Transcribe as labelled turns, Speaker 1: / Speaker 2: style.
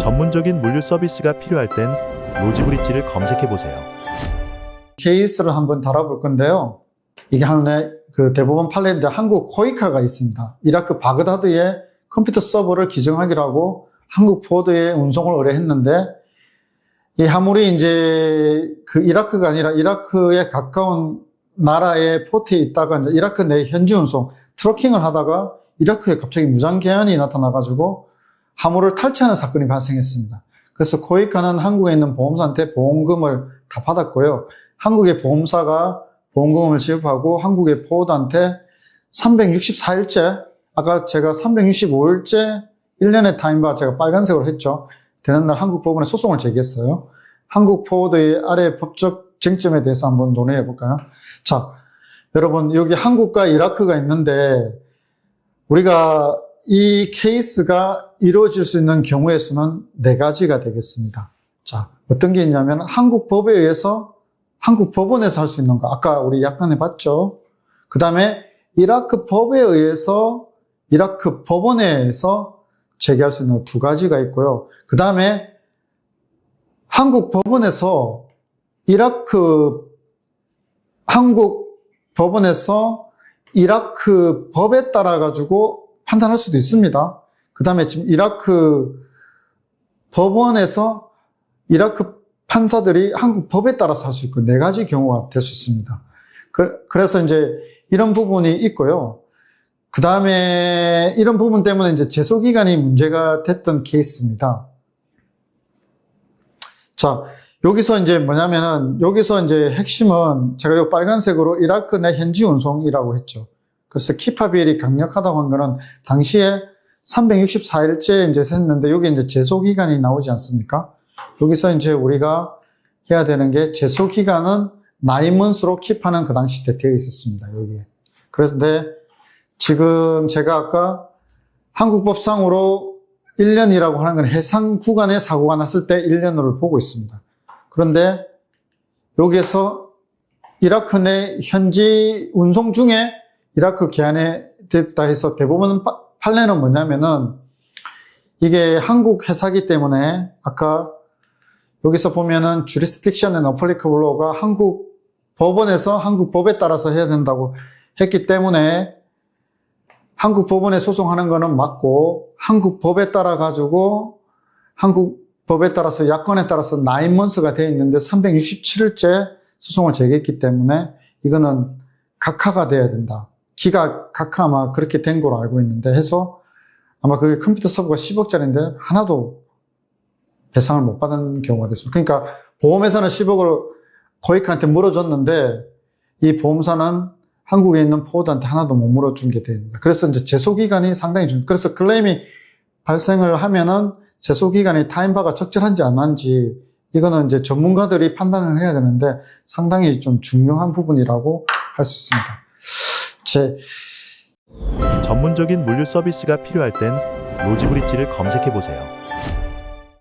Speaker 1: 전문적인 물류 서비스가 필요할 땐 로지브리지를 검색해 보세요.
Speaker 2: 케이스를 한번 달아볼 건데요. 이게 하나의 그 대법원 판례인데 한국 코이카가 있습니다. 이라크 바그다드에 컴퓨터 서버를 기증하기로 하고 한국 포드에 운송을 의뢰했는데 이 화물이 이제 그 이라크가 아니라 이라크에 가까운 나라의 포트에 있다가 이제 이라크 내 현지 운송 트러킹을 하다가 이라크에 갑자기 무장개한이 나타나가지고 화물을 탈취하는 사건이 발생했습니다. 그래서 코이카는 한국에 있는 보험사한테 보험금을 다 받았고요. 한국의 보험사가 보험금을 지급하고 한국의 포드한테 364일째, 아까 제가 365일째 1년의 타임바 제가 빨간색으로 했죠. 되는 날 한국 법원에 소송을 제기했어요. 한국 포드의 아래 법적 쟁점에 대해서 한번 논의해 볼까요? 자, 여러분, 여기 한국과 이라크가 있는데, 우리가 이 케이스가 이루어질 수 있는 경우의 수는 네 가지가 되겠습니다. 자, 어떤 게 있냐면, 한국 법에 의해서 한국 법원에서 할 수 있는 거. 아까 우리 약간 해봤죠? 그 다음에 이라크 법에 의해서 이라크 법원에서 제기할 수 있는 두 가지가 있고요. 그 다음에 한국 법원에서 이라크 한국 법원에서 이라크 법에 따라 가지고 판단할 수도 있습니다. 그 다음에 지금 이라크 법원에서 이라크 판사들이 한국 법에 따라서 할 수 있고 네 가지 경우가 될 수 있습니다. 그, 래서 이제 이런 부분이 있고요. 그 다음에 이런 부분 때문에 이제 제소기간이 문제가 됐던 케이스입니다. 자, 여기서 이제 뭐냐면은, 여기서 이제 핵심은 제가 이 빨간색으로 이라크 내 현지 운송이라고 했죠. 그래서 키파 비엘이 강력하다고 한 거는 당시에 364일째 이제 했는데 여기 이제 제소 기간이 나오지 않습니까? 여기서 이제 우리가 해야 되는 게 제소 기간은 나이먼스로 킵하는 그 당시 때 되어 있었습니다. 여기에. 그런데 지금 제가 아까 한국법상으로 1년이라고 하는 건 해상 구간에 사고가 났을 때 1년으로 보고 있습니다. 그런데 여기에서 이라크 내 현지 운송 중에 이라크 기한에 됐다 해서 대부분 파- 판례는 뭐냐면은 이게 한국 회사기 때문에 아까 여기서 보면은 applicable law가 한국 법원에서 한국 법에 따라서 해야 된다고 했기 때문에 한국 법원에 소송하는 거는 맞고 한국 법에 따라 가지고 한국 법에 따라서 야권에 따라서 나인먼스가 되어 있는데 367일째 소송을 제기했기 때문에 이거는 각하가 돼야 된다. 기가 각하 아마 그렇게 된 걸로 알고 있는데 해서 아마 그게 컴퓨터 서버가 10억짜리인데 하나도 배상을 못 받은 경우가 됐습니다. 그러니까 보험회사는 10억을 코이크한테 물어줬는데 이 보험사는 한국에 있는 포드한테 하나도 못 물어준 게 됩니다. 그래서 이제 제소기간이 상당히 중, 그래서 클레임이 발생을 하면은 제소기간이 타임바가 적절한지 안 한지 이거는 이제 전문가들이 판단을 해야 되는데 상당히 좀 중요한 부분이라고 할 수 있습니다. 제,
Speaker 1: 전문적인 물류 서비스가 필요할 땐 로지브리지를 검색해 보세요.